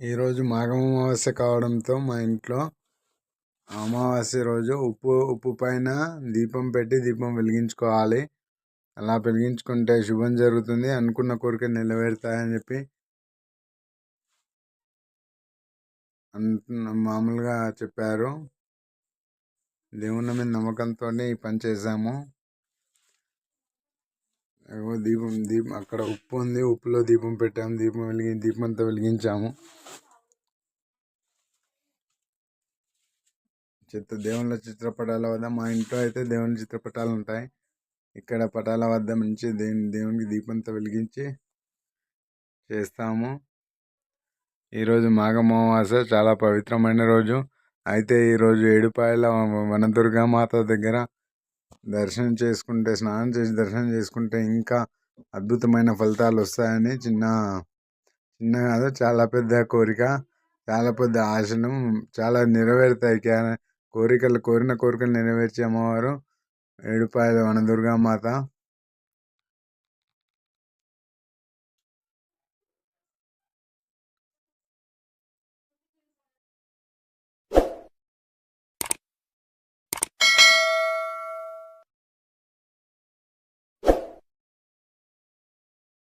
ఈరోజు మాఘం అమావాస్య కావడంతో మా ఇంట్లో అమావాస్య రోజు ఉప్పు ఉప్పు పైన దీపం పెట్టి దీపం వెలిగించుకోవాలి. అలా వెలిగించుకుంటే శుభం జరుగుతుంది. అనుకున్న కోరిక నెలవేరుతాయని చెప్పి అంటున్న మామూలుగా చెప్పారు. దేవుని మీద నమ్మకంతో ఈ పని చేసాము దీపం దీపం అక్కడ ఉప్పు ఉంది ఉప్పులో దీపం పెట్టాము దీపం వెలిగి దీపం అంతా వెలిగించాము. చిత్ర దేవుళ్ళ చిత్రపటాల వద్ద మా ఇంట్లో అయితే దేవుని చిత్రపటాలు ఉంటాయి. ఇక్కడ పటాల వద్ద మంచి దేవుని దేవునికి దీపంతో వెలిగించి చేస్తాము. ఈరోజు మాఘమావాస చాలా పవిత్రమైన రోజు. అయితే ఈరోజు ఏడుపాయల వనదుర్గామాత దగ్గర దర్శనం చేసుకుంటే స్నానం చేసి దర్శనం చేసుకుంటే ఇంకా అద్భుతమైన ఫలితాలు వస్తాయని చిన్న చిన్న కాదు చాలా పెద్ద కోరిక చాలా పెద్ద ఆశను చాలా నెరవేరుతాయి. కోరికలు కోరిన కోరికలు నెరవేర్చే అమ్మవారు ఏడుపాయల వనదుర్గామాత